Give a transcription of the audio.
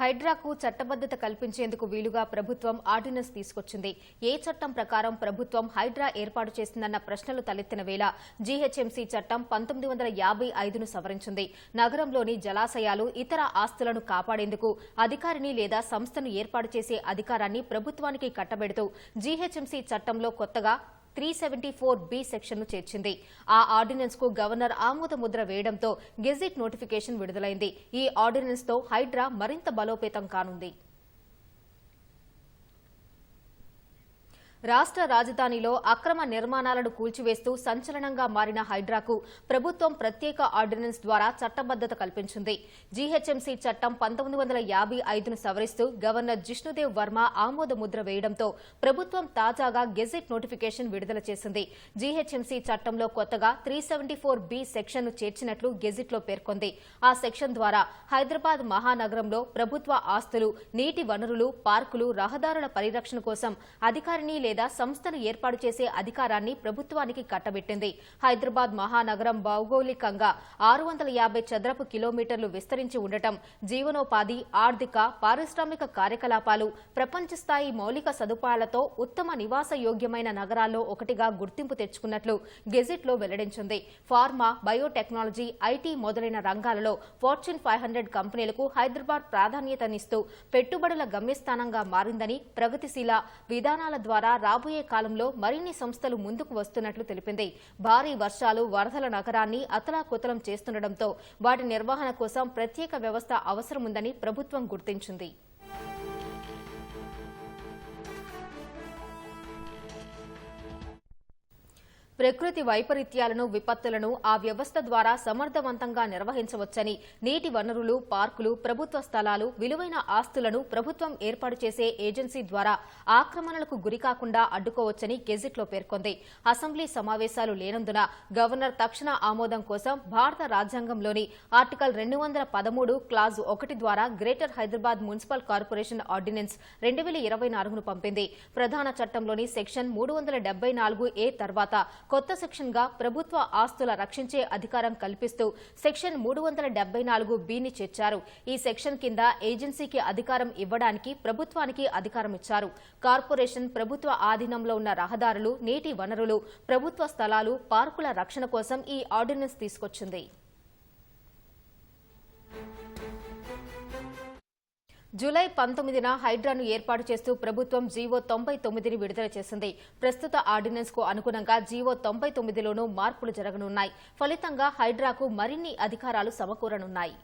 హైడ్రాకు చట్టబద్దత కల్పించేందుకు వీలుగా ప్రభుత్వం ఆర్డినెన్స్ తీసుకొచ్చింది. ఏ చట్టం ప్రకారం ప్రభుత్వం హైడ్రా ఏర్పాటు చేసిందన్న ప్రశ్నలు తలెత్తిన వేళ జీహెచ్ఎంసీ చట్టం పంతొమ్మిది వందల యాభై ఐదును సవరించింది. నగరంలోని జలాశయాలు ఇతర ఆస్తులను కాపాడేందుకు అధికారిని లేదా సంస్థను ఏర్పాటు చేసే అధికారాన్ని ప్రభుత్వానికి కట్టబెడుతూ జీహెచ్ఎంసీ చట్టంలో కొత్తగా త్రీ సెవెంటీ ఫోర్ బి సెక్షన్ను చేర్చింది. ఆ ఆర్డినెన్స్కు గవర్నర్ ఆమోద ముద్ర వేయడంతో గెజిట్ నోటిఫికేషన్ విడుదలైంది. ఈ ఆర్డినెన్స్తో హైడ్రా మరింత బలోపేతం కానుంది. రాష్ట్ర రాజధానిలో అక్రమ నిర్మాణాలను కూల్చివేస్తూ సంచలనంగా మారిన హైడ్రాకు ప్రభుత్వం ప్రత్యేక ఆర్డినెన్స్ ద్వారా చట్టబద్దత కల్పించింది. జీహెచ్ఎంసీ చట్టం పంతొమ్మిది వందల యాభై ఐదును సవరిస్తూ గవర్నర్ జిష్ణుదేవ్ వర్మ ఆమోద ముద్ర వేయడంతో ప్రభుత్వం తాజాగా గెజిట్ నోటిఫికేషన్ విడుదల చేసింది. జీహెచ్ఎంసీ చట్టంలో కొత్తగా త్రీ సెవెంటీ ఫోర్ బి సెక్షన్ను చేర్చినట్లు గెజిట్లో పేర్కొంది. ఆ సెక్షన్ ద్వారా హైదరాబాద్ మహానగరంలో ప్రభుత్వ ఆస్తులు నీటి వనరులు పార్కులు రహదారుల పరిరక్షణ కోసం అధికారిని లేదా సంస్థను ఏర్పాటు చేసే అధికారాన్ని ప్రభుత్వానికి కట్టబెట్టింది. హైదరాబాద్ మహానగరం భౌగోళికంగా ఆరు వందల యాభై చదరపు కిలోమీటర్లు విస్తరించి ఉండటం జీవనోపాధి ఆర్థిక పారిశ్రామిక కార్యకలాపాలు ప్రపంచ స్థాయి మౌలిక సదుపాయాలతో ఉత్తమ నివాస యోగ్యమైన నగరాల్లో ఒకటిగా గుర్తింపు తెచ్చుకున్నట్లు గెజిట్లో వెల్లడించింది. ఫార్మా బయోటెక్నాలజీ ఐటీ మొదలైన రంగాలలో ఫార్చ్యూన్ ఫైవ్ హండ్రెడ్ కంపెనీలకు హైదరాబాద్ ప్రాధాన్యతనిస్తూ పెట్టుబడుల గమ్యస్థానంగా మారిందని ప్రగతిశీల విధానాల ద్వారా రాబోయే కాలంలో మరిన్ని సంస్థలు ముందుకు వస్తున్నట్లు తెలిపింది. భారీ వర్షాలు వరదల నగరాన్ని అతలాకుతలం చేస్తుండటంతో వాటి నిర్వహణ కోసం ప్రత్యేక వ్యవస్థ అవసరముందని ప్రభుత్వం గుర్తించింది. ప్రకృతి వైపరీత్యాలను విపత్తులను ఆ వ్యవస్థ ద్వారా సమర్థవంతంగా నిర్వహించవచ్చని నీటి వనరులు పార్కులు ప్రభుత్వ స్థలాలు విలువైన ఆస్తులను ప్రభుత్వం ఏర్పాటు చేసే ఏజెన్సీ ద్వారా ఆక్రమణలకు గురికాకుండా అడ్డుకోవచ్చని గెజిట్లో పేర్కొంది. అసెంబ్లీ సమావేశాలు లేనందున గవర్నర్ తక్షణ ఆమోదం కోసం భారత రాజ్యాంగంలోని ఆర్టికల్ రెండు వందల పదమూడు క్లాజ్ ఒకటి ద్వారా Greater Hyderabad Municipal Corporation ordinance రెండు వేల ఇరవై నాలుగును పంపింది. ప్రధాన చట్టంలోని సెక్షన్ మూడు వందల డెబ్బై నాలుగు ఏ తర్వాత కొత్త సెక్షన్గా ప్రభుత్వ ఆస్తుల రక్షించే అధికారం కల్పిస్తూ సెక్షన్ మూడు వందల డెబ్బై నాలుగు బిని చేర్చారు. ఈ సెక్షన్ కింద ఏజెన్సీకి అధికారం ఇవ్వడానికి ప్రభుత్వానికి అధికారం ఇచ్చారు. కార్పొరేషన్ ప్రభుత్వ ఆధీనంలో ఉన్న రహదారులు నీటి వనరులు ప్రభుత్వ స్థలాలు పార్కుల రక్షణ కోసం ఈ ఆర్డినెన్స్ తీసుకొచ్చింది. జూలై పంతొమ్మిదిన హైడ్రాను ఏర్పాటు చేస్తూ ప్రభుత్వం జీవో తొంభై తొమ్మిదిని విడుదల చేసింది. ప్రస్తుత ఆర్డినెన్స్కు అనుగుణంగా జీవో తొంభై తొమ్మిదిలోనూ మార్పులు జరగనున్నాయి. ఫలితంగా హైడ్రాకు మరిన్ని అధికారాలు సమకూరనున్నాయి.